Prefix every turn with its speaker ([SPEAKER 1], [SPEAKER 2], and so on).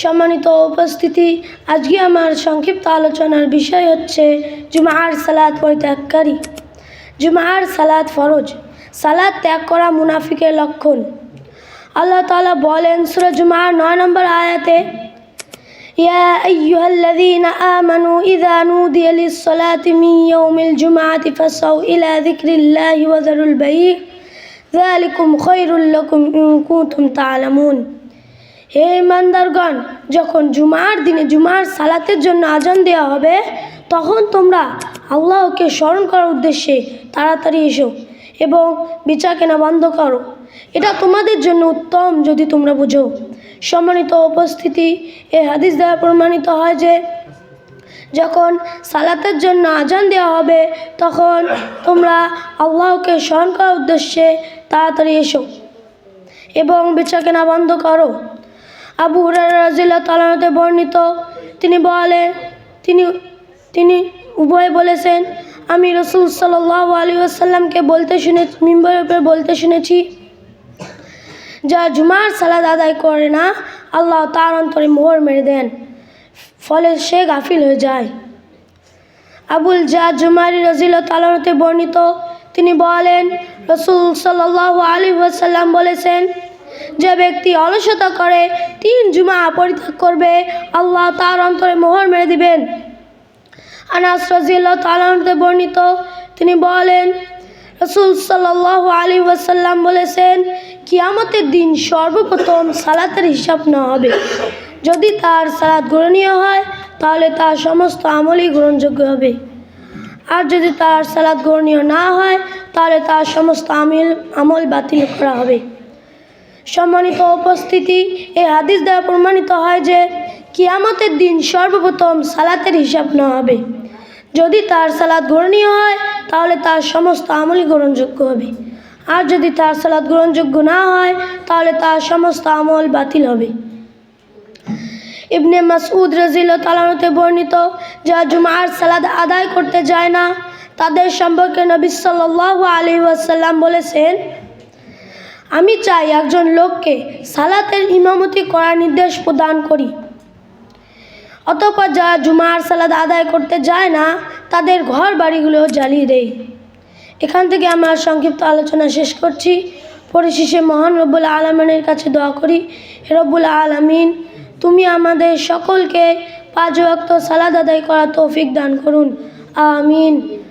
[SPEAKER 1] সম্মানিত উপস্থিতি আজকে আমার সংক্ষিপ্ত আলোচনার বিষয় হচ্ছে জুমাহার সালাদ পরিত্যাগকারী জুমাহার সালাদ ফরজ সালাদ ত্যাগ করা মুনাফিকের লক্ষণ আল্লাহ তালা বলেন সুরা জুমার নয় নম্বর আয়াতে يا أيها الذين آمنوا إذا نودي للصلاة من يوم الجمعة فاسعوا إلى ذكر الله وذروا البيع ذلكم خير لكم إن كنتم تعلمون হে ইমানদারগণ যখন জুমার দিনে জুমার সালাতের জন্য আজান দেওয়া হবে তখন তোমরা আল্লাহকে স্মরণ করার উদ্দেশ্যে তাড়াতাড়ি এসো এবং বিচার কেনা বন্ধ করো এটা তোমাদের জন্য উত্তম যদি তোমরা বুঝো সম্মানিত উপস্থিতি এ হাদিস দ্বারা প্রমাণিত হয় যে যখন সালাতের জন্য আজান দেওয়া হবে তখন তোমরা আল্লাহকে স্মরণ করার উদ্দেশ্যে তাড়াতাড়ি এসো এবং কেনা বন্ধ করো আবু রাজিল্লা তালানতে বর্ণিত তিনি বলে তিনি তিনি উভয় বলেছেন আমি রসুল সাল্লাহ আসাল্লামকে বলতে শুনে মিম্বরের উপর বলতে শুনেছি যা জুমার সালাদ আদায় করে না আল্লাহ তার অন্তরে মোহর মেরে দেন ফলে সে গাফিল হয়ে যায় আবুল জা জুমারি রজিল তালানতে বর্ণিত তিনি বলেন রসুল সাল্লাহ আলী ওয়াসাল্লাম বলেছেন যে ব্যক্তি অলসতা করে তিন জুমা পরিত্যাগ করবে আল্লাহ তার অন্তরে মোহর মেরে দিবেন আনাস রাজিল্লা তালে বর্ণিত তিনি বলেন রসুল সাল্লাহ আলী ওয়াসাল্লাম বলেছেন কিয়ামতের দিন সর্বপ্রথম সালাতের হিসাব না হবে যদি তার সালাদ গ্রহণীয় হয় তাহলে তার সমস্ত আমলই গ্রহণযোগ্য হবে আর যদি তার সালাদ গ্রহণীয় না হয় তাহলে তার সমস্ত আমিল আমল বাতিল করা হবে সম্মানিত উপস্থিতি এই হাদিস দ্বারা প্রমাণিত হয় যে কিয়ামতের দিন সর্বপ্রথম সালাতের হিসাব নেওয়া হবে যদি তার সালাদ গ্রহণীয় হয় তাহলে তার সমস্ত আমলই গ্রহণযোগ্য হবে আর যদি তার সালাদ গ্রহণযোগ্য না হয় তাহলে তার সমস্ত আমল বাতিল হবে ইবনে মাসুদ রাজিল তালানতে বর্ণিত যা জুমার সালাদ আদায় করতে যায় না তাদের সম্পর্কে নবী সাল্লাহ আলি ওয়াসাল্লাম বলেছেন আমি চাই একজন লোককে সালাতের ইমামতি করার নির্দেশ প্রদান করি অতপর যারা জুমার সালাদ আদায় করতে যায় না তাদের ঘর বাড়িগুলো জ্বালিয়ে দেয় এখান থেকে আমরা সংক্ষিপ্ত আলোচনা শেষ করছি পরিশেষে মহান রব্বুল আলমিনের কাছে দোয়া করি রব্বুল আলমিন তুমি আমাদের সকলকে পাঁচ ওয়াক্ত সালাদ আদায় করা তৌফিক দান করুন আমিন